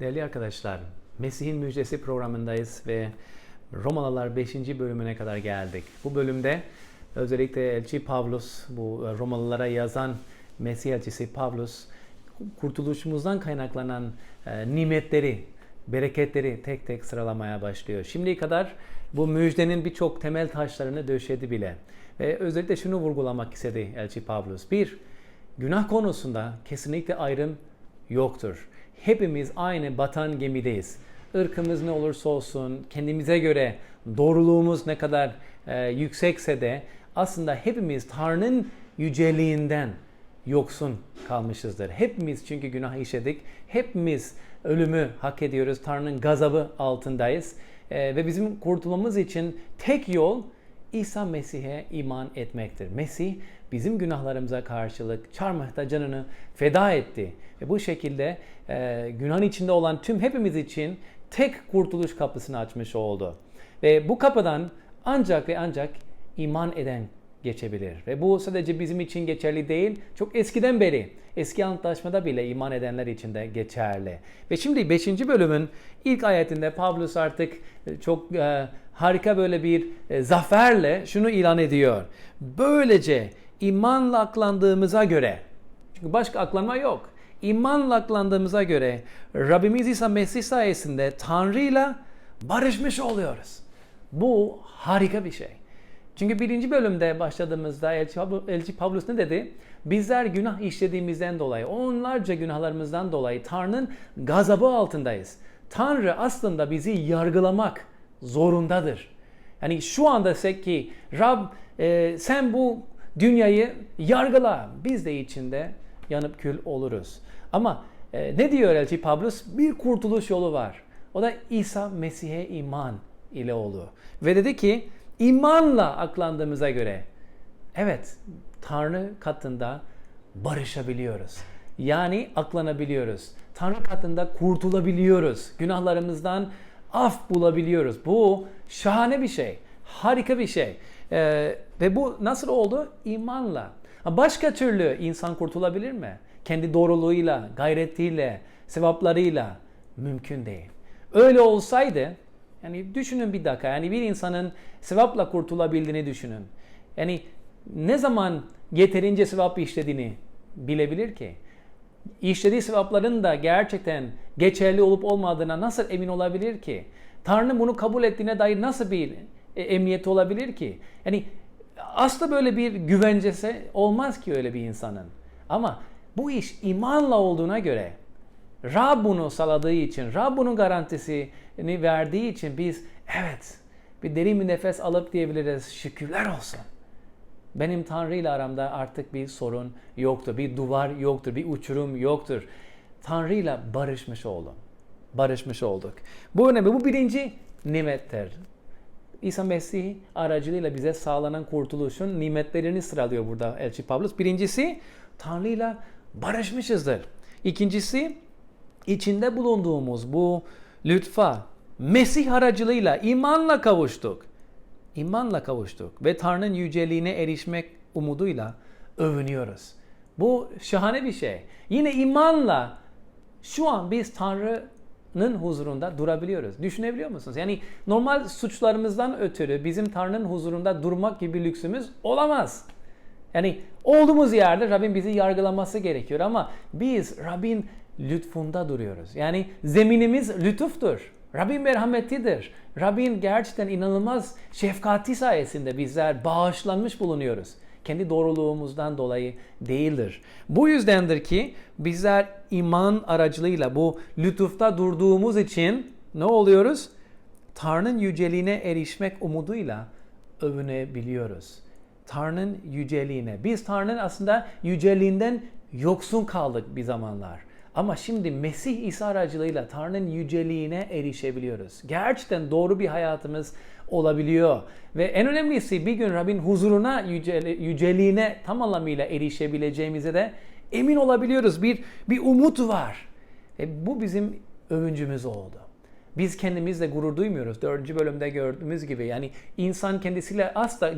Değerli arkadaşlar, Mesih'in Müjdesi programındayız ve Romalılar 5. bölümüne kadar geldik. Bu bölümde özellikle Elçi Pavlus, bu e, Romalılara yazan Mesih elçisi Pavlus, kurtuluşumuzdan kaynaklanan e, nimetleri, bereketleri tek tek sıralamaya başlıyor. Şimdiye kadar bu müjdenin birçok temel taşlarını döşedi bile. Ve özellikle şunu vurgulamak istedi Elçi Pavlus. Bir, günah konusunda kesinlikle ayrım yoktur. Hepimiz aynı batan gemideyiz. Irkımız ne olursa olsun, kendimize göre doğruluğumuz ne kadar e, yüksekse de aslında hepimiz Tanrı'nın yüceliğinden yoksun kalmışızdır. Hepimiz çünkü günah işledik. Hepimiz ölümü hak ediyoruz. Tanrı'nın gazabı altındayız. E, ve bizim kurtulmamız için tek yol İsa Mesih'e iman etmektir. Mesih bizim günahlarımıza karşılık çarmıhta canını feda etti. Ve bu şekilde e, günahın içinde olan tüm hepimiz için tek kurtuluş kapısını açmış oldu. Ve bu kapıdan ancak ve ancak iman eden geçebilir. Ve bu sadece bizim için geçerli değil, çok eskiden beri, eski antlaşmada bile iman edenler için de geçerli. Ve şimdi 5. bölümün ilk ayetinde Pavlus artık çok e, harika böyle bir e, zaferle şunu ilan ediyor. Böylece imanla aklandığımıza göre, çünkü başka aklanma yok. İmanla aklandığımıza göre Rabbimiz İsa Mesih sayesinde Tanrı'yla barışmış oluyoruz. Bu harika bir şey. Çünkü birinci bölümde başladığımızda Elçi Pavlus ne dedi? Bizler günah işlediğimizden dolayı, onlarca günahlarımızdan dolayı Tanrı'nın gazabı altındayız. Tanrı aslında bizi yargılamak zorundadır. Yani şu anda ki Rab e, sen bu dünyayı yargıla. Biz de içinde yanıp kül oluruz. Ama e, ne diyor Elçi Pavlus? Bir kurtuluş yolu var. O da İsa Mesih'e iman ile oldu. Ve dedi ki imanla aklandığımıza göre evet Tanrı katında barışabiliyoruz. Yani aklanabiliyoruz. Tanrı katında kurtulabiliyoruz. Günahlarımızdan af bulabiliyoruz. Bu şahane bir şey. Harika bir şey. Ee, ve bu nasıl oldu? İmanla. Başka türlü insan kurtulabilir mi? Kendi doğruluğuyla, gayretiyle, sevaplarıyla mümkün değil. Öyle olsaydı yani düşünün bir dakika. Yani bir insanın sevapla kurtulabildiğini düşünün. Yani ne zaman yeterince sevap işlediğini bilebilir ki? İşlediği sevapların da gerçekten geçerli olup olmadığına nasıl emin olabilir ki? Tanrı bunu kabul ettiğine dair nasıl bir e, emniyeti olabilir ki? Yani asla böyle bir güvencesi olmaz ki öyle bir insanın. Ama bu iş imanla olduğuna göre Rab bunu sağladığı için, Rab bunun garantisini verdiği için biz evet bir derin bir nefes alıp diyebiliriz şükürler olsun. Benim Tanrı ile aramda artık bir sorun yoktur, bir duvar yoktur, bir uçurum yoktur. Tanrı ile barışmış oldum. Barışmış olduk. Bu önemli. Bu birinci nimettir. İsa Mesih aracılığıyla bize sağlanan kurtuluşun nimetlerini sıralıyor burada Elçi Pavlus. Birincisi Tanrı ile barışmışızdır. İkincisi içinde bulunduğumuz bu lütfa Mesih aracılığıyla imanla kavuştuk. İmanla kavuştuk ve Tanrı'nın yüceliğine erişmek umuduyla övünüyoruz. Bu şahane bir şey. Yine imanla şu an biz Tanrı'nın huzurunda durabiliyoruz. Düşünebiliyor musunuz? Yani normal suçlarımızdan ötürü bizim Tanrı'nın huzurunda durmak gibi lüksümüz olamaz. Yani olduğumuz yerde Rabbin bizi yargılaması gerekiyor ama biz Rabbin lütfunda duruyoruz. Yani zeminimiz lütuftur. Rabbin merhametidir. Rabbin gerçekten inanılmaz şefkati sayesinde bizler bağışlanmış bulunuyoruz. Kendi doğruluğumuzdan dolayı değildir. Bu yüzdendir ki bizler iman aracılığıyla bu lütufta durduğumuz için ne oluyoruz? Tanrı'nın yüceliğine erişmek umuduyla övünebiliyoruz. Tanrı'nın yüceliğine. Biz Tanrı'nın aslında yüceliğinden yoksun kaldık bir zamanlar. Ama şimdi Mesih İsa aracılığıyla Tanrı'nın yüceliğine erişebiliyoruz. Gerçekten doğru bir hayatımız olabiliyor. Ve en önemlisi bir gün Rabbin huzuruna, yüceli, yüceliğine tam anlamıyla erişebileceğimize de emin olabiliyoruz. Bir, bir umut var. Ve bu bizim övüncümüz oldu. Biz kendimizle gurur duymuyoruz. Dördüncü bölümde gördüğümüz gibi. Yani insan kendisiyle asla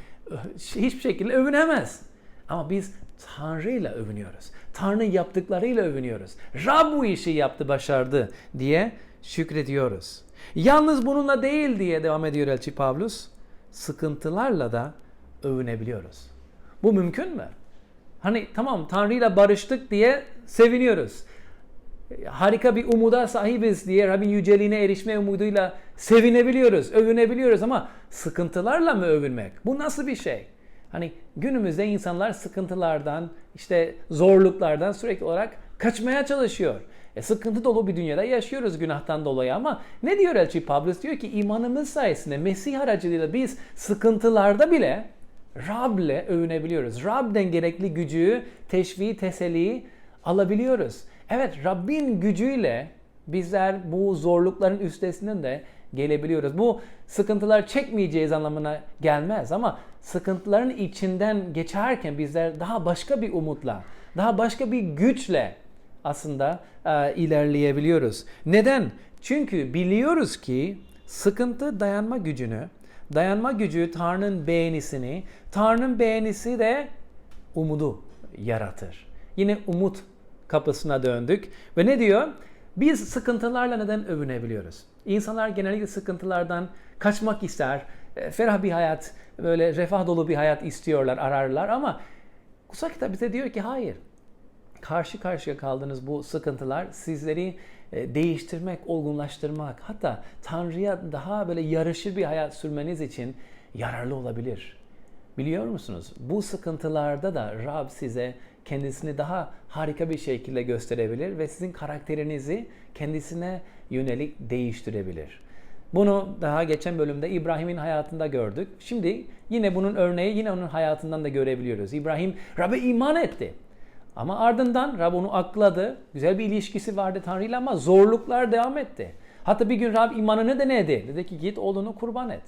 hiçbir şekilde övünemez. Ama biz Tanrı'yla övünüyoruz. Tanrı yaptıklarıyla övünüyoruz. Rab bu işi yaptı, başardı diye şükrediyoruz. Yalnız bununla değil diye devam ediyor Elçi Pavlus. Sıkıntılarla da övünebiliyoruz. Bu mümkün mü? Hani tamam Tanrı'yla barıştık diye seviniyoruz. Harika bir umuda sahibiz diye Rabbin yüceliğine erişme umuduyla sevinebiliyoruz, övünebiliyoruz ama sıkıntılarla mı övünmek? Bu nasıl bir şey? Hani günümüzde insanlar sıkıntılardan, işte zorluklardan sürekli olarak kaçmaya çalışıyor. E, sıkıntı dolu bir dünyada yaşıyoruz günahtan dolayı ama ne diyor Elçi Pavlus? Diyor ki imanımız sayesinde Mesih aracılığıyla biz sıkıntılarda bile Rab'le övünebiliyoruz. Rab'den gerekli gücü, teşviği, teselliyi alabiliyoruz. Evet Rabbin gücüyle bizler bu zorlukların üstesinden de gelebiliyoruz. Bu sıkıntılar çekmeyeceğiz anlamına gelmez ama sıkıntıların içinden geçerken bizler daha başka bir umutla, daha başka bir güçle aslında e, ilerleyebiliyoruz. Neden? Çünkü biliyoruz ki sıkıntı dayanma gücünü, dayanma gücü Tanrı'nın beğenisini, Tanrı'nın beğenisi de umudu yaratır. Yine umut kapısına döndük ve ne diyor? Biz sıkıntılarla neden övünebiliyoruz? İnsanlar genellikle sıkıntılardan kaçmak ister, e, ferah bir hayat, böyle refah dolu bir hayat istiyorlar, ararlar ama kutsal kitap bize diyor ki hayır. Karşı karşıya kaldığınız bu sıkıntılar sizleri e, değiştirmek, olgunlaştırmak, hatta Tanrı'ya daha böyle yarışır bir hayat sürmeniz için yararlı olabilir. Biliyor musunuz? Bu sıkıntılarda da Rab size kendisini daha harika bir şekilde gösterebilir ve sizin karakterinizi kendisine yönelik değiştirebilir. Bunu daha geçen bölümde İbrahim'in hayatında gördük. Şimdi yine bunun örneği yine onun hayatından da görebiliyoruz. İbrahim Rab'be iman etti. Ama ardından Rab onu akladı. Güzel bir ilişkisi vardı Tanrı ile ama zorluklar devam etti. Hatta bir gün Rab imanını denedi. Dedi ki git oğlunu kurban et.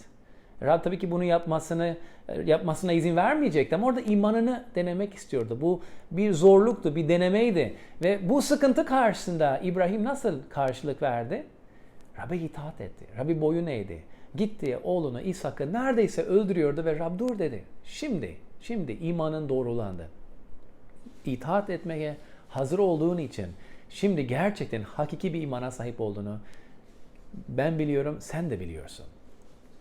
Rab tabii ki bunu yapmasını yapmasına izin vermeyecekti ama orada imanını denemek istiyordu. Bu bir zorluktu, bir denemeydi. Ve bu sıkıntı karşısında İbrahim nasıl karşılık verdi? Rab'be itaat etti. Rabbi boyun eğdi. Gitti oğlunu İshak'ı neredeyse öldürüyordu ve Rab dur dedi. Şimdi, şimdi imanın doğrulandı. İtaat etmeye hazır olduğun için şimdi gerçekten hakiki bir imana sahip olduğunu ben biliyorum, sen de biliyorsun.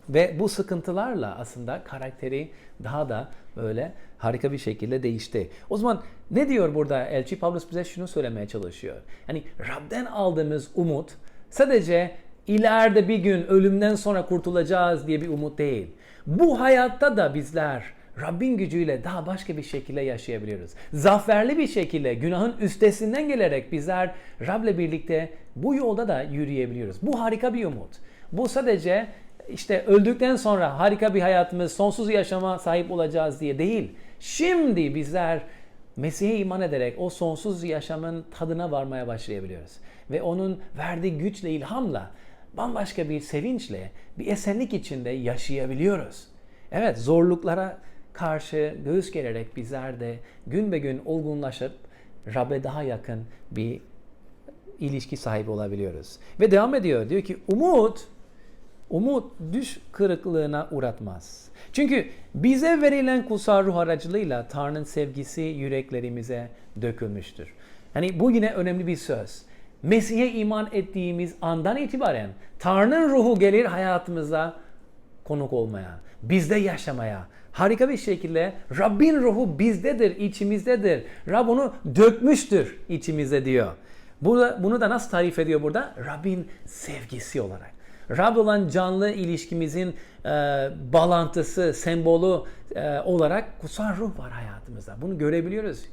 Ve bu sıkıntılarla aslında karakteri daha da böyle harika bir şekilde değişti. O zaman ne diyor burada Elçi Pavlus bize şunu söylemeye çalışıyor. Yani Rab'den aldığımız umut sadece ileride bir gün ölümden sonra kurtulacağız diye bir umut değil. Bu hayatta da bizler Rabbin gücüyle daha başka bir şekilde yaşayabiliyoruz. Zaferli bir şekilde günahın üstesinden gelerek bizler Rab'le birlikte bu yolda da yürüyebiliyoruz. Bu harika bir umut. Bu sadece işte öldükten sonra harika bir hayatımız, sonsuz yaşama sahip olacağız diye değil. Şimdi bizler Mesih'e iman ederek o sonsuz yaşamın tadına varmaya başlayabiliyoruz. Ve onun verdiği güçle, ilhamla, bambaşka bir sevinçle, bir esenlik içinde yaşayabiliyoruz. Evet zorluklara karşı göğüs gererek bizler de gün be gün olgunlaşıp Rab'be daha yakın bir ilişki sahibi olabiliyoruz. Ve devam ediyor. Diyor ki umut umut düş kırıklığına uğratmaz. Çünkü bize verilen kutsal ruh aracılığıyla Tanrı'nın sevgisi yüreklerimize dökülmüştür. Yani bu yine önemli bir söz. Mesih'e iman ettiğimiz andan itibaren Tanrı'nın ruhu gelir hayatımıza konuk olmaya, bizde yaşamaya, harika bir şekilde Rabbin ruhu bizdedir, içimizdedir. Rab onu dökmüştür içimize diyor. Bunu, bunu da nasıl tarif ediyor burada? Rabbin sevgisi olarak. Rab olan canlı ilişkimizin e, bağlantısı, sembolü e, olarak kutsal ruh var hayatımızda. Bunu görebiliyoruz.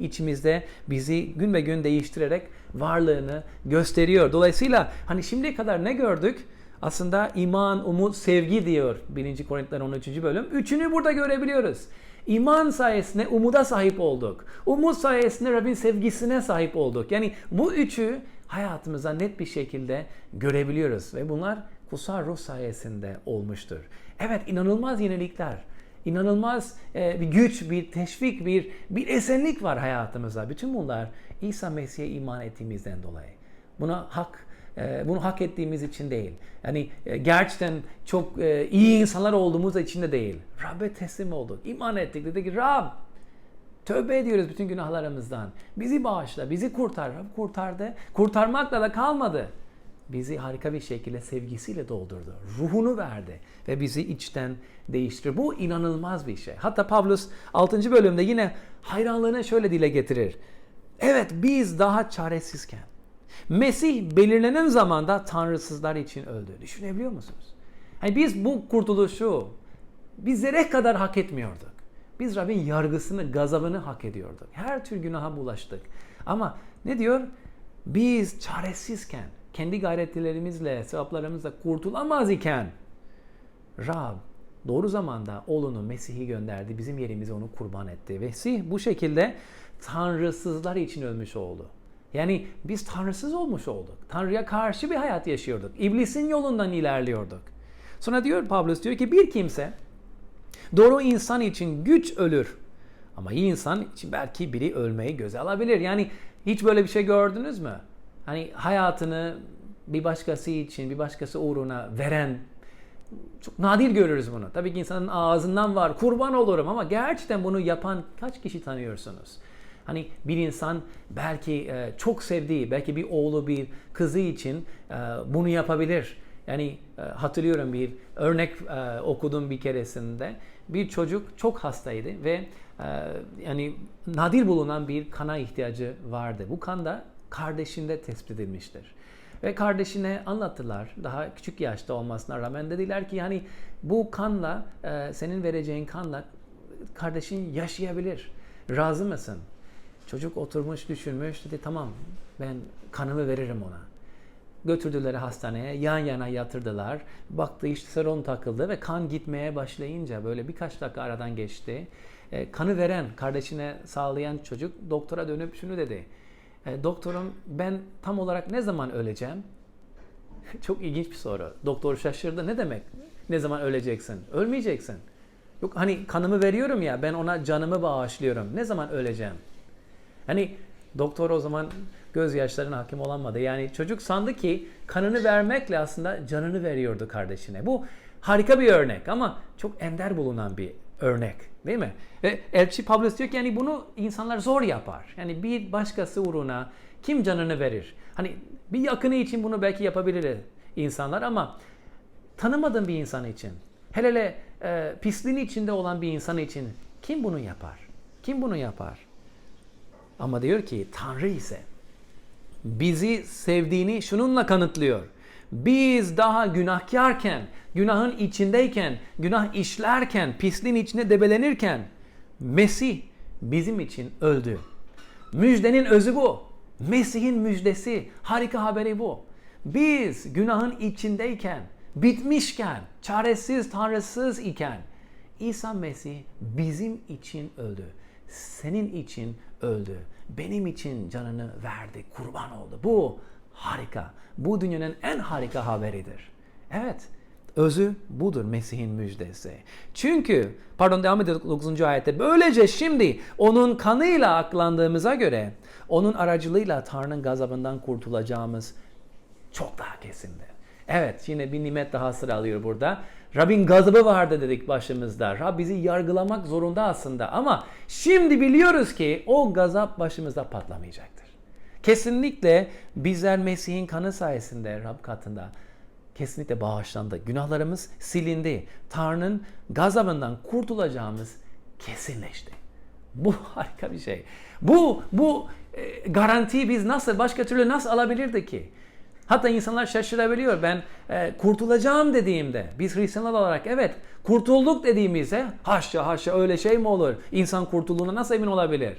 İçimizde bizi gün be gün değiştirerek varlığını gösteriyor. Dolayısıyla hani şimdiye kadar ne gördük? Aslında iman, umut, sevgi diyor 1. Korintiler 13. bölüm. Üçünü burada görebiliyoruz. İman sayesinde umuda sahip olduk. Umut sayesinde Rabbin sevgisine sahip olduk. Yani bu üçü hayatımıza net bir şekilde görebiliyoruz ve bunlar kutsal ruh sayesinde olmuştur. Evet inanılmaz yenilikler, inanılmaz e, bir güç, bir teşvik, bir bir esenlik var hayatımızda. Bütün bunlar İsa Mesih'e iman ettiğimizden dolayı. Buna hak bunu hak ettiğimiz için değil. Yani e, gerçekten çok iyi insanlar olduğumuz için de değil. Rab'be teslim olduk. iman ettik. Dedik ki Rab Tövbe ediyoruz bütün günahlarımızdan. Bizi bağışla, bizi kurtar. Rab kurtardı. Kurtarmakla da kalmadı. Bizi harika bir şekilde sevgisiyle doldurdu. Ruhunu verdi ve bizi içten değiştirdi. Bu inanılmaz bir şey. Hatta Pavlus 6. bölümde yine hayranlığını şöyle dile getirir. Evet biz daha çaresizken Mesih belirlenen zamanda tanrısızlar için öldü. Düşünebiliyor musunuz? Hani biz bu kurtuluşu biz zerre kadar hak etmiyorduk. Biz Rabbin yargısını, gazabını hak ediyorduk. Her tür günaha bulaştık. Ama ne diyor? Biz çaresizken, kendi gayretlerimizle, sevaplarımızla kurtulamaz iken Rab doğru zamanda oğlunu Mesih'i gönderdi. Bizim yerimize onu kurban etti. Mesih bu şekilde tanrısızlar için ölmüş oldu. Yani biz tanrısız olmuş olduk. Tanrı'ya karşı bir hayat yaşıyorduk. İblisin yolundan ilerliyorduk. Sonra diyor Pavlus diyor ki bir kimse doğru insan için güç ölür. Ama iyi insan için belki biri ölmeyi göze alabilir. Yani hiç böyle bir şey gördünüz mü? Hani hayatını bir başkası için, bir başkası uğruna veren çok nadir görürüz bunu. Tabii ki insanın ağzından var, kurban olurum ama gerçekten bunu yapan kaç kişi tanıyorsunuz? Hani bir insan belki e, çok sevdiği, belki bir oğlu, bir kızı için e, bunu yapabilir. Yani e, hatırlıyorum bir örnek okudum bir keresinde. Bir çocuk çok hastaydı ve yani nadir bulunan bir kana ihtiyacı vardı. Bu kan da kardeşinde tespit edilmiştir. Ve kardeşine anlattılar. Daha küçük yaşta olmasına rağmen dediler ki yani bu kanla senin vereceğin kanla kardeşin yaşayabilir. Razı mısın? Çocuk oturmuş düşünmüş dedi tamam ben kanımı veririm ona. Götürdüler hastaneye yan yana yatırdılar. Baktı işte serum takıldı ve kan gitmeye başlayınca böyle birkaç dakika aradan geçti. E, kanı veren kardeşine sağlayan çocuk doktora dönüp şunu dedi. E, doktorum ben tam olarak ne zaman öleceğim? Çok ilginç bir soru. Doktor şaşırdı. Ne demek? Ne zaman öleceksin? Ölmeyeceksin. Yok hani kanımı veriyorum ya ben ona canımı bağışlıyorum. Ne zaman öleceğim? Hani doktor o zaman gözyaşlarına hakim olamadı. Yani çocuk sandı ki kanını vermekle aslında canını veriyordu kardeşine. Bu harika bir örnek ama çok ender bulunan bir örnek değil mi? Ve Elçi Pavlus diyor ki yani bunu insanlar zor yapar. Yani bir başkası uğruna kim canını verir? Hani bir yakını için bunu belki yapabilir insanlar ama tanımadığın bir insan için, hele hele e, pisliğin içinde olan bir insan için kim bunu yapar? Kim bunu yapar? Ama diyor ki Tanrı ise bizi sevdiğini şununla kanıtlıyor. Biz daha günahkarken, günahın içindeyken, günah işlerken, pisliğin içinde debelenirken Mesih bizim için öldü. Müjdenin özü bu. Mesih'in müjdesi, harika haberi bu. Biz günahın içindeyken, bitmişken, çaresiz, tanrısız iken İsa Mesih bizim için öldü. Senin için öldü. Benim için canını verdi, kurban oldu. Bu harika. Bu dünyanın en harika haberidir. Evet, özü budur Mesih'in müjdesi. Çünkü, pardon devam ediyoruz 9. ayette. Böylece şimdi onun kanıyla aklandığımıza göre onun aracılığıyla Tanrı'nın gazabından kurtulacağımız çok daha kesindir. Evet yine bir nimet daha sıralıyor burada. Rabbin gazabı vardı dedik başımızda. Rab bizi yargılamak zorunda aslında ama şimdi biliyoruz ki o gazap başımızda patlamayacaktır. Kesinlikle bizler Mesih'in kanı sayesinde Rab katında kesinlikle bağışlandı. Günahlarımız silindi. Tanrı'nın gazabından kurtulacağımız kesinleşti. Bu harika bir şey. Bu bu e, garantiyi biz nasıl başka türlü nasıl alabilirdik ki? Hatta insanlar şaşırabiliyor. Ben e, kurtulacağım dediğimde biz Hristiyanlar olarak evet kurtulduk dediğimizde haşa haşa öyle şey mi olur? İnsan kurtulduğuna nasıl emin olabilir?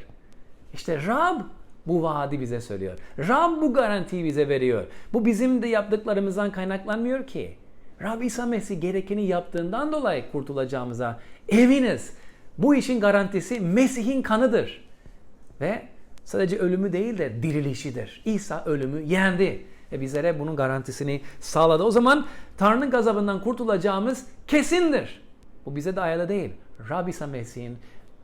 İşte Rab bu vaadi bize söylüyor. Rab bu garantiyi bize veriyor. Bu bizim de yaptıklarımızdan kaynaklanmıyor ki. Rab İsa Mesih gerekeni yaptığından dolayı kurtulacağımıza eminiz. Bu işin garantisi Mesih'in kanıdır. Ve sadece ölümü değil de dirilişidir. İsa ölümü yendi ve bizlere bunun garantisini sağladı. O zaman Tanrı'nın gazabından kurtulacağımız kesindir. Bu bize dayalı değil. İsa Mesih'in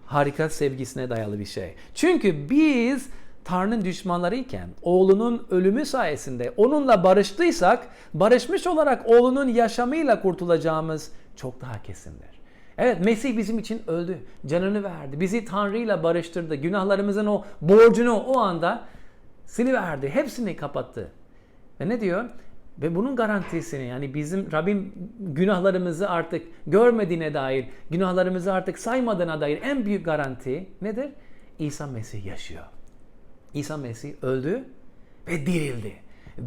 harika sevgisine dayalı bir şey. Çünkü biz Tanrı'nın düşmanlarıyken oğlunun ölümü sayesinde onunla barıştıysak barışmış olarak oğlunun yaşamıyla kurtulacağımız çok daha kesindir. Evet Mesih bizim için öldü. Canını verdi. Bizi Tanrı'yla barıştırdı. Günahlarımızın o borcunu o anda siliverdi. Hepsini kapattı. Ve ne diyor? Ve bunun garantisini yani bizim Rabbim günahlarımızı artık görmediğine dair, günahlarımızı artık saymadığına dair en büyük garanti nedir? İsa Mesih yaşıyor. İsa Mesih öldü ve dirildi.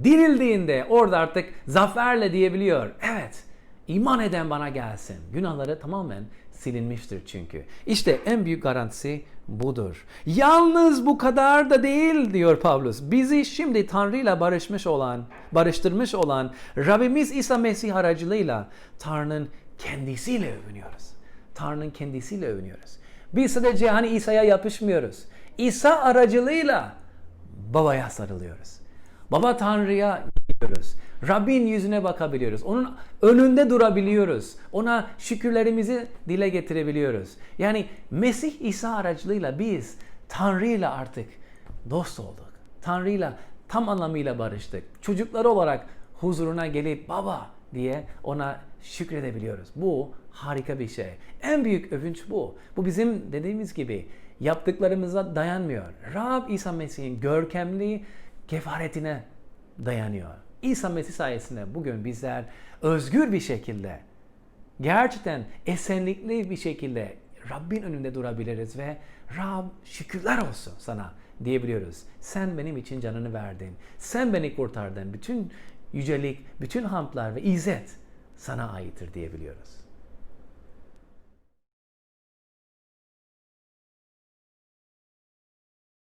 Dirildiğinde orada artık zaferle diyebiliyor. Evet, iman eden bana gelsin. Günahları tamamen silinmiştir çünkü. İşte en büyük garantisi budur. Yalnız bu kadar da değil diyor Pavlus. Bizi şimdi Tanrı ile barışmış olan, barıştırmış olan Rabbimiz İsa Mesih aracılığıyla Tanrı'nın kendisiyle övünüyoruz. Tanrı'nın kendisiyle övünüyoruz. Biz sadece hani İsa'ya yapışmıyoruz. İsa aracılığıyla babaya sarılıyoruz. Baba Tanrı'ya gidiyoruz. Rabbin yüzüne bakabiliyoruz. Onun önünde durabiliyoruz. Ona şükürlerimizi dile getirebiliyoruz. Yani Mesih İsa aracılığıyla biz Tanrı'yla artık dost olduk. Tanrı'yla tam anlamıyla barıştık. Çocukları olarak huzuruna gelip baba diye ona şükredebiliyoruz. Bu harika bir şey. En büyük övünç bu. Bu bizim dediğimiz gibi yaptıklarımıza dayanmıyor. Rab İsa Mesih'in görkemli kefaretine dayanıyor. İsa Mesih sayesinde bugün bizler özgür bir şekilde gerçekten esenlikli bir şekilde Rabbin önünde durabiliriz ve Rab şükürler olsun sana diyebiliyoruz. Sen benim için canını verdin. Sen beni kurtardın. Bütün yücelik, bütün hamdlar ve izzet sana aittir diyebiliyoruz.